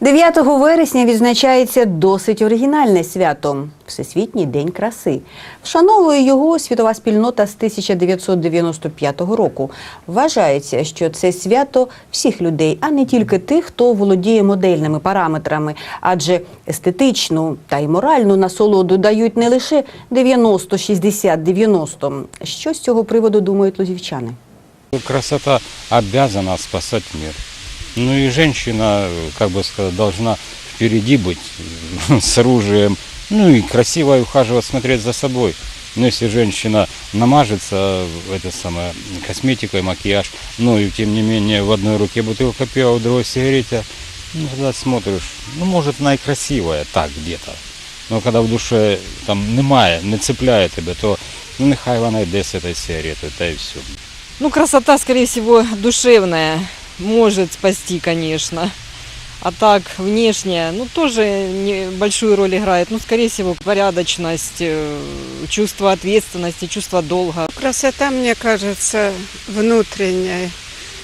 9 вересня відзначається досить оригінальне свято Всесвітній день краси. Вшановує його світова спільнота з 1995 року. Вважається, що це свято всіх людей, а не тільки тих, хто володіє модельними параметрами, адже естетичну та й моральну насолоду дають не лише 90, 60, 90. Що з цього приводу думають лозівчани? Красота обязана спасать мир. Ну и женщина, как бы сказать, должна впереди быть с оружием, ну и красиво ухаживать, смотреть за собой. Но если женщина намажется это самое, косметикой, макияж, ну и тем не менее в одной руке бутылка пива, в другой сигарета, ну когда смотришь, ну может она и красивая так где-то. Но когда в душе там немає, не цепляє тебе, то ну нехай вона йде з цієї сигарети, та й все. Ну, красота, скорее всего, душевная. Может спасти, конечно. А так, внешняя, ну, тоже небольшую роль играет. Ну, скорее всего, порядочность, э, чувство ответственности, чувство долга. Красота, мне кажется, внутренняя,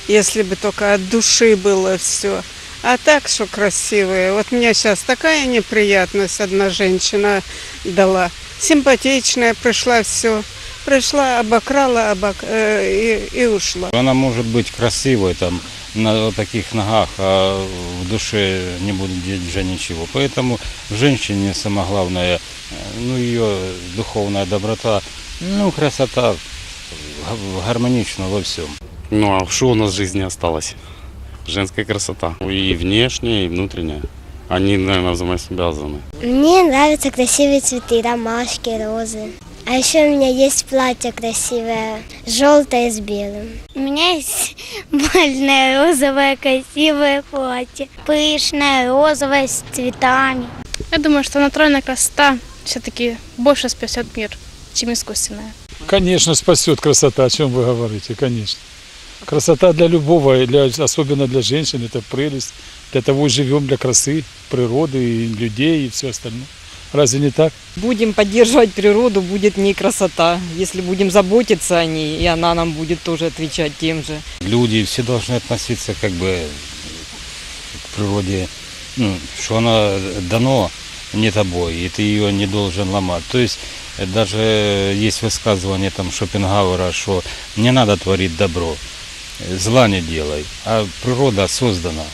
если бы только от души было все. А так, что красивые. Вот мне сейчас такая неприятность одна женщина дала. Симпатичная, пришла все. Пришла, обокрала обок... э, и, и ушла. Она может быть красивой там на таких ногах, а в душе не будет делать уже ничего. Поэтому в женщине самое главное, э, ну ее духовная доброта, ну красота га- гармонична во всем. Ну а что у нас в жизни осталось? Женская красота. И внешняя, и внутренняя. Они, наверное, взаимосвязаны. Мне нравятся красивые цветы, ромашки, розы. А еще у меня есть платье красивое, желтое с белым. У меня есть больное розовое красивое платье. Пышное, розовое, с цветами. Я думаю, что натуральная красота все-таки больше спасет мир, чем искусственная. Конечно, спасет красота, о чем вы говорите, конечно. Красота для любого, и для, особенно для женщин, это прелесть. Для того и живем, для красы, природы, и людей и все остальное. Разве не так? Будем поддерживать природу, будет в ней красота. Если будем заботиться о ней, и она нам будет тоже отвечать тем же. Люди все должны относиться как бы к природе, ну, что она дано не тобой, и ты ее не должен ломать. То есть э, даже есть высказывание там Шопенгауэра, что не надо творить добро, э, зла не делай, а природа создана.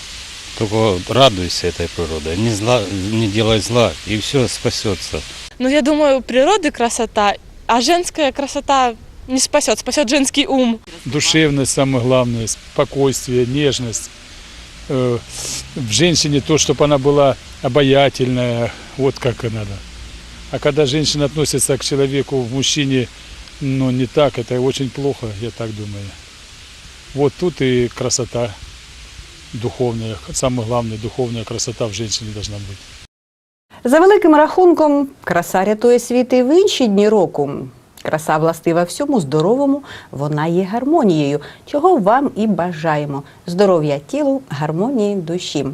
Только радуйся этой природе, не, зла, не делай зла, и все спасется. Ну, я думаю, природы красота, а женская красота не спасет, спасет женский ум. Душевность самое главное, спокойствие, нежность. Э, В женщине то, чтобы она была обаятельная, вот как и надо. А когда женщина относится к человеку, в мужчине, ну, не так, это очень плохо, я так думаю. Вот тут и красота духовная, самое главное, духовная красота в женщине должна быть. За великим рахунком, краса рятує світ і в інші дні року. Краса властива всьому здоровому, вона є гармонією, чого вам і бажаємо. Здоров'я тілу, гармонії душі.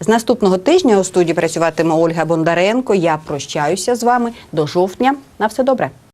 З наступного тижня у студії працюватиме Ольга Бондаренко. Я прощаюся з вами до жовтня. На все добре.